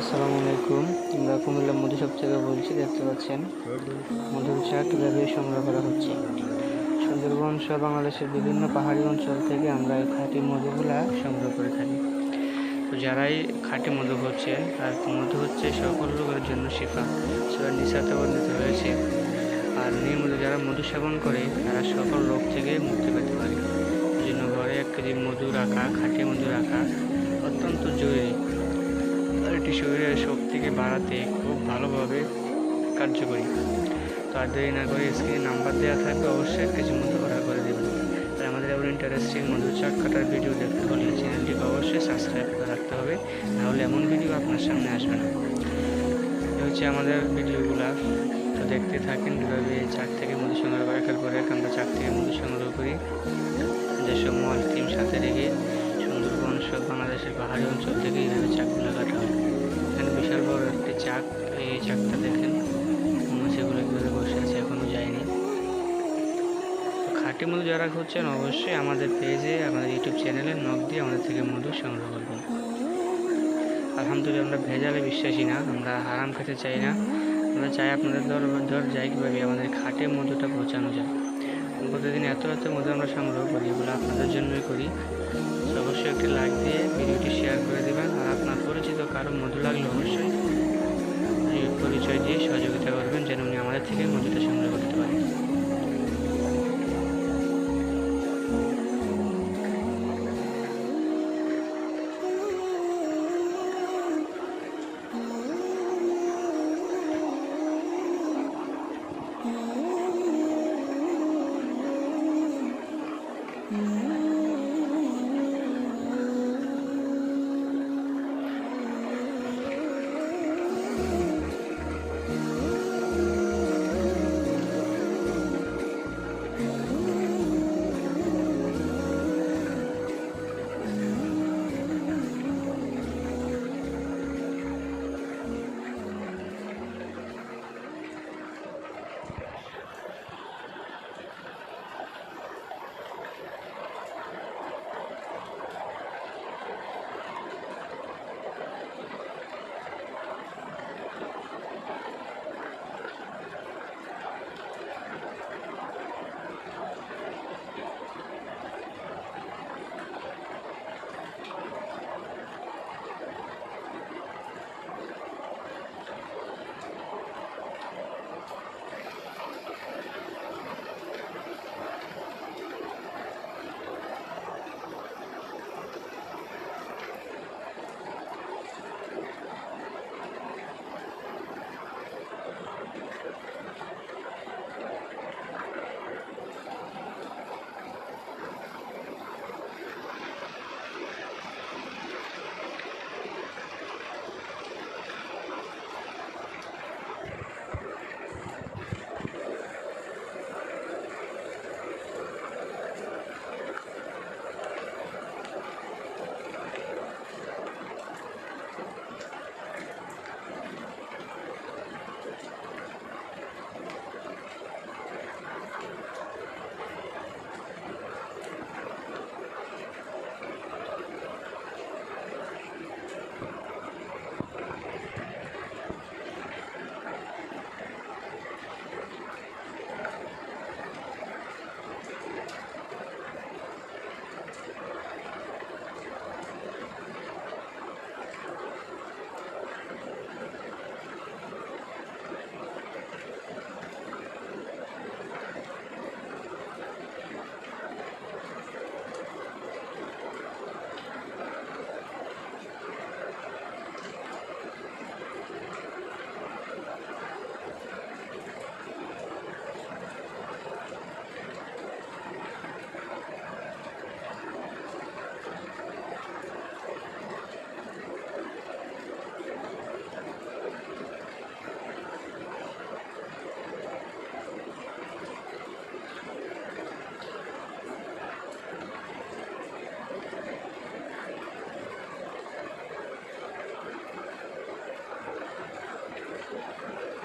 আসসালামু আলাইকুম। আমরা কুমিল্লা মধুসব থেকে বলছি, দেখতে পাচ্ছেন মধুর চা কীভাবে সংগ্রহ করা হচ্ছে। সুন্দরবন সহ বাংলাদেশের বিভিন্ন পাহাড়ি অঞ্চল থেকে আমরা এই খাঁটি মধুগুলা সংগ্রহ করে থাকি। তো যারাই খাঁটি মধু হচ্ছে, আর মধু হচ্ছে সকল রোগের জন্য শিফা। সেটা নিশাতে বর্ণিত হয়েছে। আর নিয়মিত যারা মধু সেবন করে, তারা সকল রোগ থেকে মুক্তি পেতে পারে। এই জন্য ঘরে এক কেজি মধু রাখা, খাঁটি মধু রাখা অত্যন্ত জরুরি। এটি শরীরের শক্তিকে বাড়াতে খুব ভালোভাবে কার্যকরী। তো আর দেরি না করে স্ক্রিনে নাম্বার দেওয়া থাকবে, অবশ্যই কিছু মতো অর্ডার করে দেবেন। আর আমাদের এমন ইন্টারেস্টিং মধু চাক কাটার ভিডিও দেখতে হলে চ্যানেলটিকে অবশ্যই সাবস্ক্রাইব করে রাখতে হবে, নাহলে এমন ভিডিও আপনার সামনে আসবে না। এ হচ্ছে আমাদের ভিডিওগুলো তো দেখতে থাকেন কীভাবে চাক থেকে মধু সংগ্রহ করে, একের পর আমরা চাক থেকে মধু সংগ্রহ করি। যেসব মল টিম সাথে রেখে বাংলাদেশের পাহাড়ি অঞ্চল থেকে এইভাবে চাকগুলো কাটা হয়। এখানে বিশাল বড় একটি চাক, এই চাকটা দেখেন। সেগুলো কীভাবে বসে আছে এখনও যায়নি। খাঁটি মধু যারা খুঁজছেন অবশ্যই আমাদের পেজে, আমাদের ইউটিউব চ্যানেলে নখ দিয়ে আমাদের থেকে মধু সংগ্রহ করবেন। আলহামদুলিল্লাহ, আমরা ভেজালে বিশ্বাসী না, আমরা হারাম খেতে চাই না। আমরা চাই আপনাদের ধর ধর যাই কীভাবে আমাদের খাটে মধুটা পৌঁছানো যায়। প্রতিদিন এত এত মধ্যে আমরা সংগ্রহ করি এগুলো আপনাদের জন্যই করি। অবশ্যই একটি লাইক দিয়ে ভিডিওটি শেয়ার করে দেবেন। আর আপনার পরিচিত কারও মধু লাগলে অবশ্যই পরিচয় দিয়ে সহযোগিতা করবেন, যেন উনি আমাদের থেকে মধুটা সংগ্রহ করতে Mm-hmm.